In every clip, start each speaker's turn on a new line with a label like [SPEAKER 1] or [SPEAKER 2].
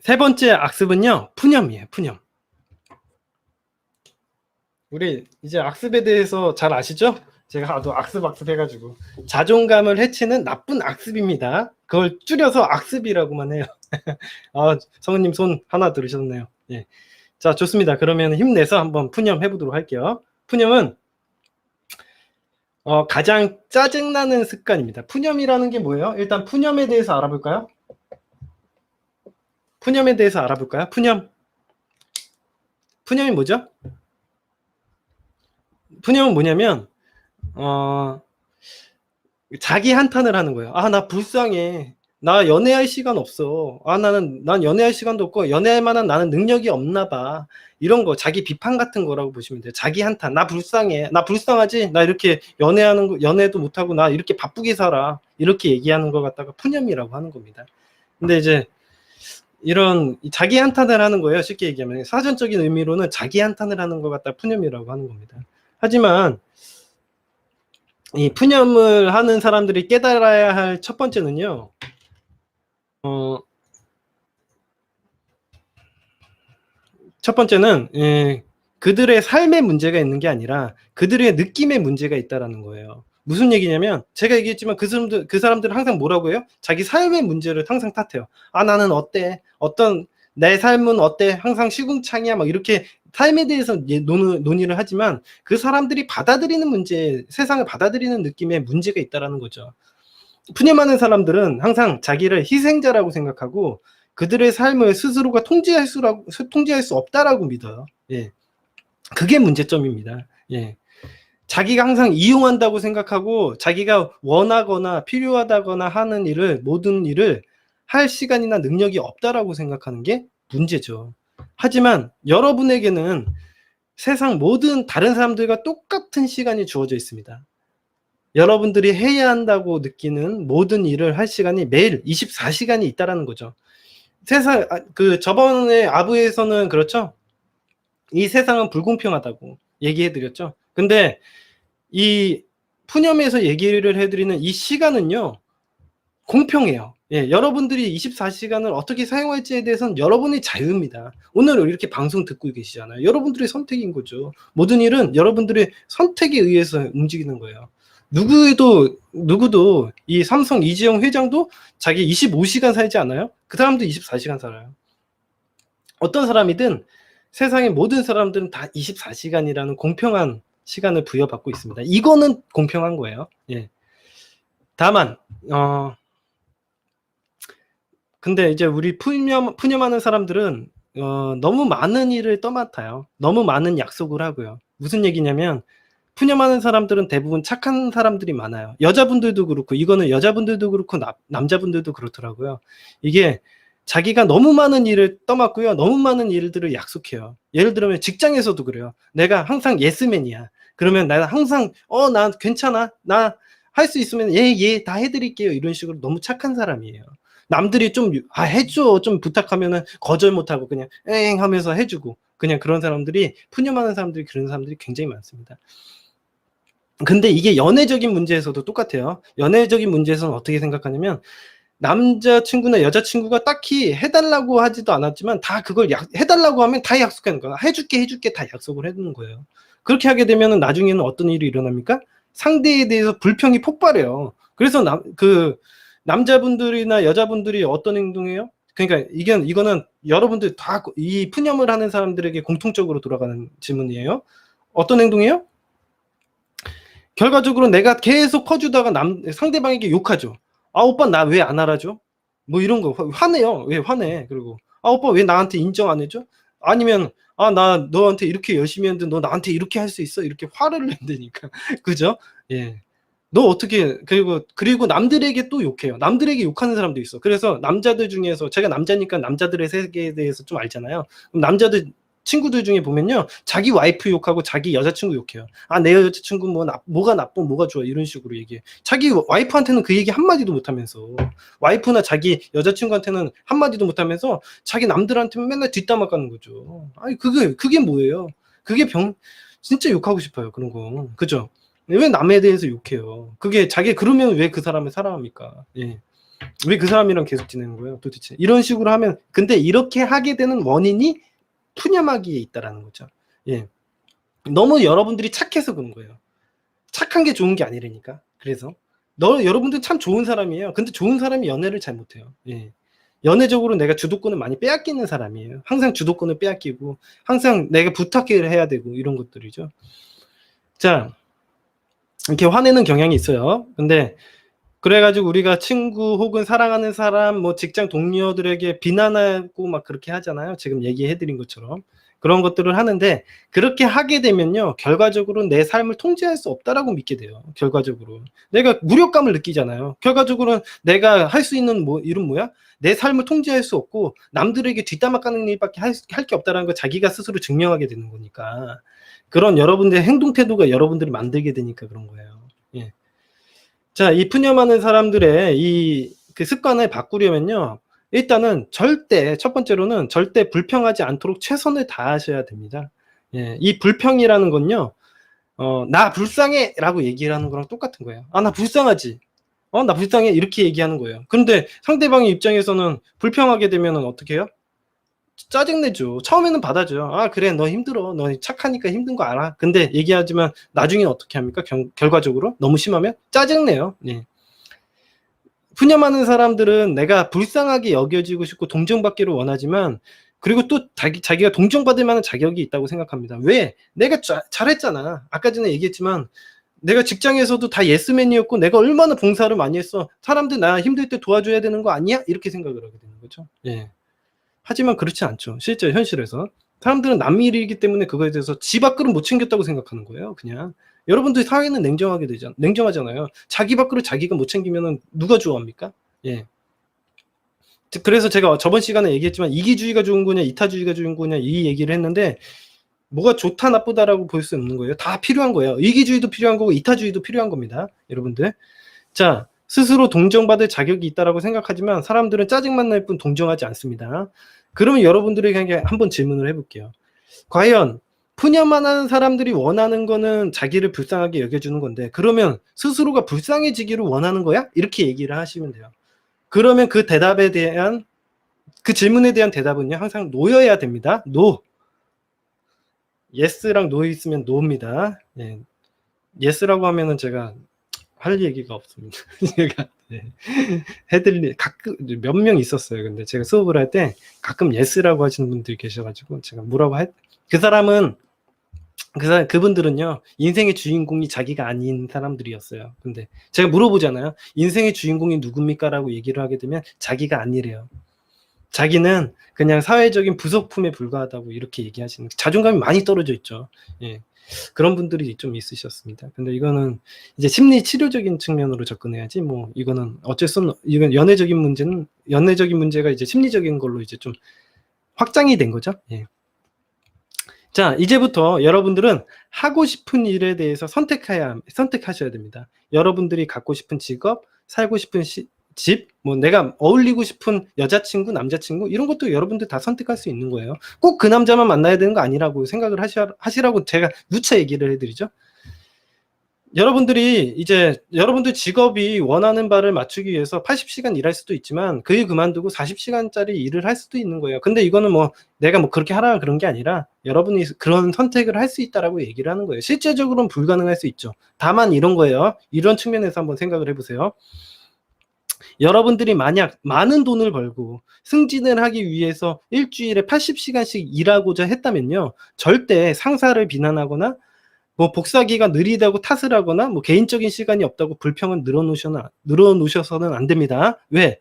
[SPEAKER 1] 세 번째 악습은요, 푸념이에요, 푸념. 우리 이제 악습에 대해서 잘 아시죠? 제가 하도 악습 악습 해가지고 자존감을 해치는 나쁜 악습입니다. 그걸 줄여서 악습이라고만 해요. 아, 성우님 손 하나 들으셨네요. 예. 자, 좋습니다. 그러면 힘내서 한번 푸념 해보도록 할게요. 푸념은 어, 가장 짜증나는 습관입니다. 푸념이라는 게 뭐예요? 일단 푸념에 대해서 알아볼까요? 푸념에 대해서 알아볼까요? 푸념. 푸념이 뭐죠? 푸념은 뭐냐면 어, 자기 한탄을 하는 거예요. 아, 나 불쌍해. 나 연애할 시간 없어. 아, 나는, 난 연애할 시간도 없고, 연애할 만한 나는 능력이 없나 봐. 이런 거, 자기 비판 같은 거라고 보시면 돼요. 자기 한탄. 나 불쌍해. 나 불쌍하지? 나 이렇게 연애하는 거, 연애도 못하고, 나 이렇게 바쁘게 살아. 이렇게 얘기하는 거 갖다가 푸념이라고 하는 겁니다. 근데 이제, 이런 자기 한탄을 하는 거예요. 쉽게 얘기하면. 사전적인 의미로는 자기 한탄을 하는 것 갖다 푸념이라고 하는 겁니다. 하지만, 이 푸념을 하는 사람들이 깨달아야 할 첫 번째는요, 어, 첫 번째는, 예, 그들의 삶의 문제가 있는 게 아니라 그들의 느낌의 문제가 있다라는 거예요. 무슨 얘기냐면, 제가 얘기했지만 그 사람들, 그 사람들은 항상 뭐라고 해요? 자기 삶의 문제를 항상 탓해요. 아, 나는 어때? 어떤, 내 삶은 어때? 항상 시궁창이야. 막 이렇게 삶에 대해서 예, 논, 논의를 하지만 그 사람들이 받아들이는 문제, 세상을 받아들이는 느낌에 문제가 있다라는 거죠. 푸념하는 사람들은 항상 자기를 희생자라고 생각하고 그들의 삶을 스스로가 통제할 수 통제할 수 없다라고 믿어요. 예. 그게 문제점입니다. 예. 자기가 항상 이용한다고 생각하고 자기가 원하거나 필요하다거나 하는 일을 모든 일을 할 시간이나 능력이 없다라고 생각하는 게 문제죠. 하지만 여러분에게는 세상 모든 다른 사람들과 똑같은 시간이 주어져 있습니다. 여러분들이 해야 한다고 느끼는 모든 일을 할 시간이 매일 24시간이 있다라는 거죠. 세상 그 저번에 아부에서는 그렇죠. 이 세상은 불공평하다고 얘기해 드렸죠. 근데 이 푸념에서 얘기를 해 드리는 이 시간은요. 공평해요. 예, 여러분들이 24시간을 어떻게 사용할지에 대해서는 여러분의 자유입니다. 오늘 이렇게 방송 듣고 계시잖아요. 여러분들의 선택인 거죠. 모든 일은 여러분들의 선택에 의해서 움직이는 거예요. 누구도 누구도 이 삼성 이지영 회장도 자기 25시간 살지 않아요? 그 사람도 24시간 살아요. 어떤 사람이든 세상의 모든 사람들은 다 24시간이라는 공평한 시간을 부여받고 있습니다. 이거는 공평한 거예요. 예. 다만 어 근데 이제 우리 푸념 푸념하는 사람들은 어 너무 많은 일을 떠맡아요. 너무 많은 약속을 하고요. 무슨 얘기냐면 푸념하는 사람들은 대부분 착한 사람들이 많아요. 여자분들도 그렇고 이거는 여자분들도 그렇고 나, 남자분들도 그렇더라고요. 이게 자기가 너무 많은 일을 떠맡고요. 너무 많은 일들을 약속해요. 예를 들면 직장에서도 그래요. 내가 항상 예스맨이야. 그러면 나는 항상 어 나 괜찮아. 나 할 수 있으면 예예 다 해드릴게요. 이런 식으로 너무 착한 사람이에요. 남들이 좀 아 해줘 좀 부탁하면은 거절 못하고 그냥 엥 하면서 해주고 그냥 그런 사람들이 푸념하는 사람들이 그런 사람들이 굉장히 많습니다. 근데 이게 연애적인 문제에서도 똑같아요. 연애적인 문제에서는 어떻게 생각하냐면 남자친구나 여자친구가 딱히 해달라고 하지도 않았지만 다 그걸 약, 해달라고 하면 다 약속하는 거야. 해줄게 해줄게 다 약속을 해두는 거예요. 그렇게 하게 되면 나중에는 어떤 일이 일어납니까? 상대에 대해서 불평이 폭발해요. 그래서 남, 그 남자분들이나 여자분들이 어떤 행동해요? 그러니까 이게 이거는 여러분들 다 이 푸념을 하는 사람들에게 공통적으로 돌아가는 질문이에요. 어떤 행동이에요? 결과적으로 내가 계속 커주다가 남 상대방에게 욕하죠. 아 오빠 나 왜 안 알아줘? 뭐 이런 거 화내요. 왜 화내? 그리고 아 오빠 왜 나한테 인정 안 해줘? 아니면 아 나 너한테 이렇게 열심히 했는데 너 나한테 이렇게 할 수 있어? 이렇게 화를 낸다니까. 그죠? 예. 너 어떻게 그리고 그리고 남들에게 또 욕해요. 남들에게 욕하는 사람도 있어. 그래서 남자들 중에서 제가 남자니까 남자들의 세계에 대해서 좀 알잖아요. 남자들 친구들 중에 보면요. 자기 와이프 욕하고 자기 여자친구 욕해요. 아, 내 여자친구 뭐, 나, 뭐가 나빠, 뭐가 좋아. 이런 식으로 얘기해. 자기 와이프한테는 그 얘기 한마디도 못하면서, 와이프나 자기 여자친구한테는 한마디도 못하면서, 자기 남들한테는 맨날 뒷담화 까는 거죠. 아니, 그게, 그게 뭐예요? 그게 병, 진짜 욕하고 싶어요. 그런 거. 그죠? 왜 남에 대해서 욕해요? 그게 자기 그러면 왜 그 사람을 사랑합니까? 예. 왜 그 사람이랑 계속 지내는 거예요 도대체 이런 식으로 하면 근데 이렇게 하게 되는 원인이 푸념하기에 있다라는 거죠. 예. 너무 여러분들이 착해서 그런 거예요. 착한 게 좋은 게 아니라니까. 그래서 너 여러분들 참 좋은 사람이에요. 근데 좋은 사람이 연애를 잘 못해요. 예. 연애적으로 내가 주도권을 많이 빼앗기는 사람이에요. 항상 주도권을 빼앗기고 항상 내가 부탁을 해야 되고 이런 것들이죠. 자 이렇게 화내는 경향이 있어요. 근데 그래가지고 우리가 친구 혹은 사랑하는 사람, 뭐 직장 동료들에게 비난하고 막 그렇게 하잖아요. 지금 얘기해드린 것처럼. 그런 것들을 하는데, 그렇게 하게 되면요, 결과적으로 내 삶을 통제할 수 없다라고 믿게 돼요. 결과적으로. 내가 무력감을 느끼잖아요. 결과적으로 내가 할 수 있는 뭐, 이름 뭐야? 내 삶을 통제할 수 없고, 남들에게 뒷담화 까는 일밖에 할 게 없다라는 걸 자기가 스스로 증명하게 되는 거니까. 그런 여러분들의 행동 태도가 여러분들이 만들게 되니까 그런 거예요. 예. 자, 이 푸념하는 사람들의 이 그 습관을 바꾸려면요. 일단은 절대 첫 번째로는 절대 불평하지 않도록 최선을 다하셔야 됩니다. 예, 이 불평이라는 건요. 어, 나 불쌍해라고 얘기를 하는 거랑 똑같은 거예요. 아, 나 불쌍하지. 어, 나 불쌍해 이렇게 얘기하는 거예요. 그런데 상대방의 입장에서는 불평하게 되면은 어떻게 해요? 짜증내죠. 처음에는 받아줘요. 아, 그래, 너 힘들어. 너 착하니까 힘든 거 알아. 근데 얘기하지만 나중에 어떻게 합니까? 경- 결과적으로? 너무 심하면? 짜증내요. 예. 푸념하는 사람들은 내가 불쌍하게 여겨지고 싶고 동정받기를 원하지만 그리고 또 자기, 자기가 동정받을 만한 자격이 있다고 생각합니다. 왜? 내가 자- 잘했잖아. 아까 전에 얘기했지만 내가 직장에서도 다 예스맨이었고 내가 얼마나 봉사를 많이 했어. 사람들 나 힘들 때 도와줘야 되는 거 아니야? 이렇게 생각을 하게 되는 거죠. 예. 하지만 그렇지 않죠. 실제 현실에서. 사람들은 남일이기 때문에 그거에 대해서 지 밖으로 못 챙겼다고 생각하는 거예요. 그냥. 여러분들 사회는 냉정하게 되잖아. 냉정하잖아요. 자기 밖으로 자기가 못 챙기면 누가 좋아합니까? 예. 즉, 그래서 제가 저번 시간에 얘기했지만 이기주의가 좋은 거냐, 이타주의가 좋은 거냐 이 얘기를 했는데 뭐가 좋다 나쁘다라고 볼 수 없는 거예요. 다 필요한 거예요. 이기주의도 필요한 거고 이타주의도 필요한 겁니다. 여러분들. 자, 스스로 동정받을 자격이 있다라고 생각하지만 사람들은 짜증만 날 뿐 동정하지 않습니다. 그러면 여러분들에게 한번 질문을 해볼게요. 과연 푸념만 하는 사람들이 원하는 거는 자기를 불쌍하게 여겨주는 건데 그러면 스스로가 불쌍해지기를 원하는 거야? 이렇게 얘기를 하시면 돼요. 그러면 그 대답에 대한 그 질문에 대한 대답은요 항상 노여야 됩니다. 노. 예스랑 노 있으면 노입니다. 예. 예스라고 하면은 제가 할 얘기가 없습니다. 제가 네. 해드릴 가끔 몇 명 있었어요. 근데 제가 수업을 할 때 가끔 예스라고 하시는 분들이 계셔가지고 제가 뭐라고 했. 그 사람은 그 사람 그분들은요 인생의 주인공이 자기가 아닌 사람들이었어요. 근데 제가 물어보잖아요. 인생의 주인공이 누굽니까라고 얘기를 하게 되면 자기가 아니래요. 자기는 그냥 사회적인 부속품에 불과하다고 이렇게 얘기하시는 자존감이 많이 떨어져 있죠. 예. 그런 분들이 좀 있으셨습니다. 근데 이거는 이제 심리 치료적인 측면으로 접근해야지 뭐 이거는 어쩔 수 없는 이건 연애적인 문제는 연애적인 문제가 이제 심리적인 걸로 이제 좀 확장이 된 거죠. 예. 자, 이제부터 여러분들은 하고 싶은 일에 대해서 선택해야 선택하셔야 됩니다. 여러분들이 갖고 싶은 직업, 살고 싶은 시, 집, 뭐 내가 어울리고 싶은 여자친구, 남자친구 이런 것도 여러분들 다 선택할 수 있는 거예요. 꼭 그 남자만 만나야 되는 거 아니라고 생각을 하시, 하시라고 제가 누차 얘기를 해드리죠. 여러분들이 이제 여러분들 직업이 원하는 바를 맞추기 위해서 80시간 일할 수도 있지만 그일 그만두고 40시간짜리 일을 할 수도 있는 거예요. 근데 이거는 뭐 내가 뭐 그렇게 하라 그런 게 아니라 여러분이 그런 선택을 할 수 있다라고 얘기를 하는 거예요. 실제적으로는 불가능할 수 있죠. 다만 이런 거예요. 이런 측면에서 한번 생각을 해보세요. 여러분들이 만약 많은 돈을 벌고 승진을 하기 위해서 일주일에 80시간씩 일하고자 했다면요. 절대 상사를 비난하거나 뭐 복사기가 느리다고 탓을 하거나 뭐 개인적인 시간이 없다고 불평을 늘어놓으셔는, 늘어놓으셔서는 안 됩니다. 왜?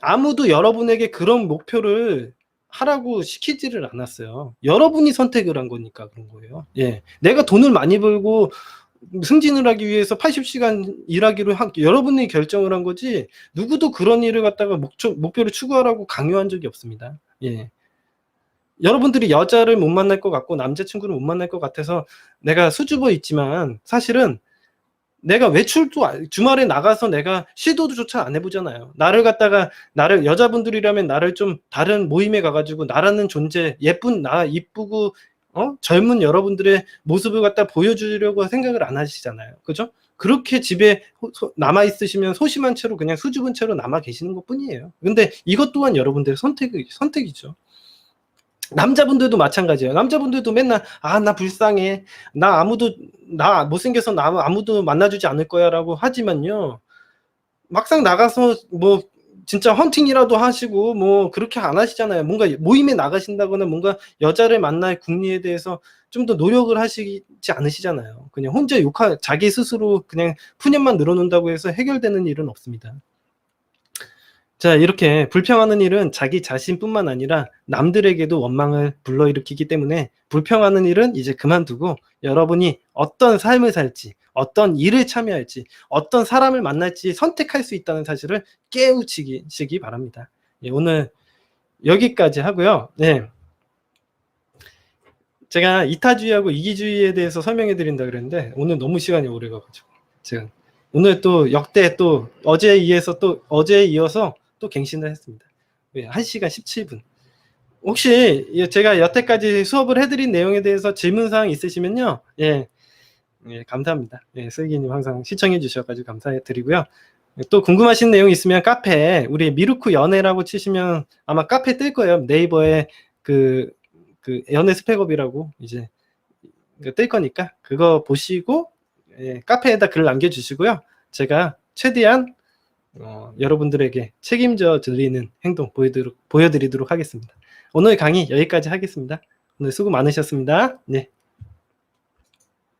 [SPEAKER 1] 아무도 여러분에게 그런 목표를 하라고 시키지를 않았어요. 여러분이 선택을 한 거니까 그런 거예요. 예. 내가 돈을 많이 벌고 승진을 하기 위해서 80시간 일하기로 한 여러분이 결정을 한 거지 누구도 그런 일을 갖다가 목표, 목표를 추구하라고 강요한 적이 없습니다. 예. 여러분들이 여자를 못 만날 것 같고 남자친구를 못 만날 것 같아서 내가 수줍어 있지만 사실은 내가 외출도 안- 주말에 나가서 내가 시도조차 안 해보잖아요. 나를 갖다가 나를 여자분들이라면 나를 좀 다른 모임에 가가지고 나라는 존재 예쁜 나 이쁘고 어 젊은 여러분들의 모습을 갖다 보여주려고 생각을 안 하시잖아요. 그죠? 그렇게 집에 남아 있으시면 소심한 채로 그냥 수줍은 채로 남아 계시는 것 뿐이에요. 근데 이것 또한 여러분들의 선택이, 선택이죠. 남자분들도 마찬가지예요. 남자분들도 맨날 아 나 불쌍해, 나 아무도 나 못생겨서 나 아무도 만나주지 않을 거야라고 하지만요. 막상 나가서 뭐 진짜 헌팅이라도 하시고 뭐 그렇게 안 하시잖아요. 뭔가 모임에 나가신다거나 뭔가 여자를 만날 궁리에 대해서 좀 더 노력을 하시지 않으시잖아요. 그냥 혼자 욕하 자기 스스로 그냥 푸념만 늘어놓는다고 해서 해결되는 일은 없습니다. 자, 이렇게 불평하는 일은 자기 자신뿐만 아니라 남들에게도 원망을 불러일으키기 때문에 불평하는 일은 이제 그만두고 여러분이 어떤 삶을 살지, 어떤 일을 참여할지, 어떤 사람을 만날지 선택할 수 있다는 사실을 깨우치시기 바랍니다. 예, 오늘 여기까지 하고요. 네. 제가 이타주의하고 이기주의에 대해서 설명해 드린다 그랬는데 오늘 너무 시간이 오래 가가지고 제가 오늘 또 역대 또 어제에 이어서 또 어제에 이어서 또 갱신을 했습니다. 예, 1시간 17분. 혹시 제가 여태까지 수업을 해드린 내용에 대해서 질문사항 있으시면요. 예, 예 감사합니다. 예, 슬기님 항상 시청해 주셔가지고 감사드리고요. 또 궁금하신 내용 있으면 카페 우리 미루크 연애라고 치시면 아마 카페 뜰 거예요. 네이버에 그, 그 연애 스펙업이라고 이제 뜰 거니까 그거 보시고 예, 카페에다 글 남겨주시고요. 제가 최대한 어, 여러분들에게 책임져 드리는 행동 보여드리도록, 보여드리도록 하겠습니다. 오늘 강의 여기까지 하겠습니다. 오늘 수고 많으셨습니다. 네.